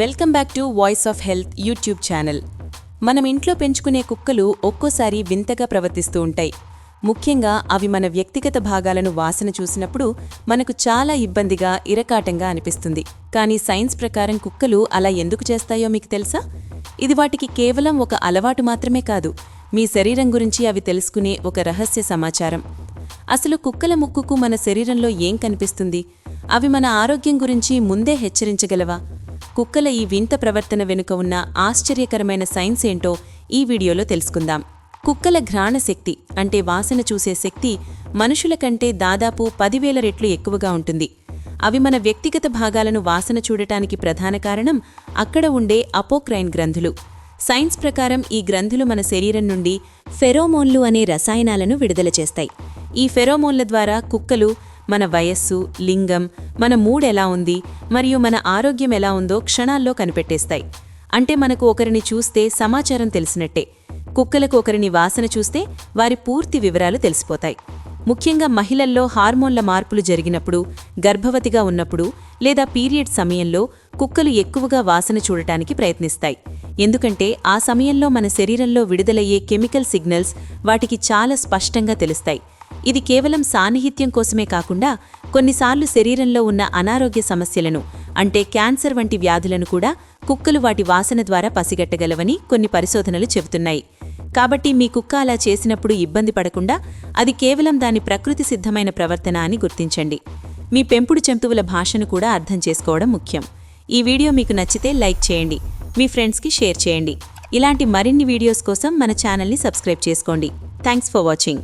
Welcome back to voice of health YouTube channel. మనం ఇంట్లో పెంచుకునే కుక్కలు ఒక్కోసారి వింతగా ప్రవర్తిస్తూ ఉంటాయి. ముఖ్యంగా అవి మన వ్యక్తిగత భాగాలను వాసన చూసినప్పుడు మనకు చాలా ఇబ్బందిగా ఇరకాటంగా అనిపిస్తుంది. కానీ సైన్స్ ప్రకారం కుక్కలు అలా ఎందుకు చేస్తాయో మీకు తెలుసా? ఇది వాటికి కేవలం ఒక అలవాటు మాత్రమే కాదు. మీ శరీరం గురించి అవి తెలుసుకునే ఒక రహస్య సమాచారం. అసలు కుక్కల ముక్కుకు మన శరీరంలో ఏం కనిపిస్తుంది? అవి మన ఆరోగ్యం గురించి ముందే హెచ్చరించగలవా? కుక్కల ఈ వింత ప్రవర్తన వెనుక ఉన్న ఆశ్చర్యకరమైన సైన్స్ ఏంటో ఈ వీడియోలో తెలుసుకుందాం. కుక్కల ఘ్రాణ శక్తి అంటే వాసన చూసే శక్తి మనుషుల కంటే దాదాపు పదివేల రెట్లు ఎక్కువగా ఉంటుంది. అవి మన వ్యక్తిగత భాగాలను వాసన చూడటానికి ప్రధాన కారణం అక్కడ ఉండే అపోక్రైన్ గ్రంథులు. సైన్స్ ప్రకారం ఈ గ్రంథులు మన శరీరం నుండి ఫెరోమోన్లు అనే రసాయనాలను విడుదల చేస్తాయి. ఈ ఫెరోమోన్ల ద్వారా కుక్కలు మన వయస్సు లింగం మన మూడ్ ఎలా ఉంది మరియు మన ఆరోగ్యం ఎలా ఉందో క్షణాల్లో కనిపెట్టేస్తాయి. అంటే మనకు ఒకరిని చూస్తే సమాచారం తెలిసినట్టే. కుక్కలకు ఒకరిని వాసన చూస్తే వారి పూర్తి వివరాలు తెలిసిపోతాయి. ముఖ్యంగా మహిళల్లో హార్మోన్ల మార్పులు జరిగినప్పుడు గర్భవతిగా ఉన్నప్పుడు లేదా పీరియడ్ సమయంలో కుక్కలు ఎక్కువగా వాసన చూడటానికి ప్రయత్నిస్తాయి. ఎందుకంటే ఆ సమయంలో మన శరీరంలో విడుదలయ్యే కెమికల్ సిగ్నల్స్ వాటికి చాలా స్పష్టంగా తెలుస్తాయి. ఇది కేవలం సాన్నిహిత్యం కోసమే కాకుండా కొన్నిసార్లు శరీరంలో ఉన్న అనారోగ్య సమస్యలను అంటే క్యాన్సర్ వంటి వ్యాధులను కూడా కుక్కలు వాటి వాసన ద్వారా పసిగట్టగలవని కొన్ని పరిశోధనలు చెబుతున్నాయి. కాబట్టి మీ కుక్క అలా చేసినప్పుడు ఇబ్బంది పడకుండా అది కేవలం దాని ప్రకృతి సిద్ధమైన ప్రవర్తన అని గుర్తించండి. మీ పెంపుడు జంతువుల భాషను కూడా అర్థం చేసుకోవడం ముఖ్యం. ఈ వీడియో మీకు నచ్చితే లైక్ చేయండి మీ ఫ్రెండ్స్కి షేర్ చేయండి. ఇలాంటి మరిన్ని వీడియోస్ కోసం మన ఛానల్ని సబ్స్క్రైబ్ చేసుకోండి. Thanks for watching.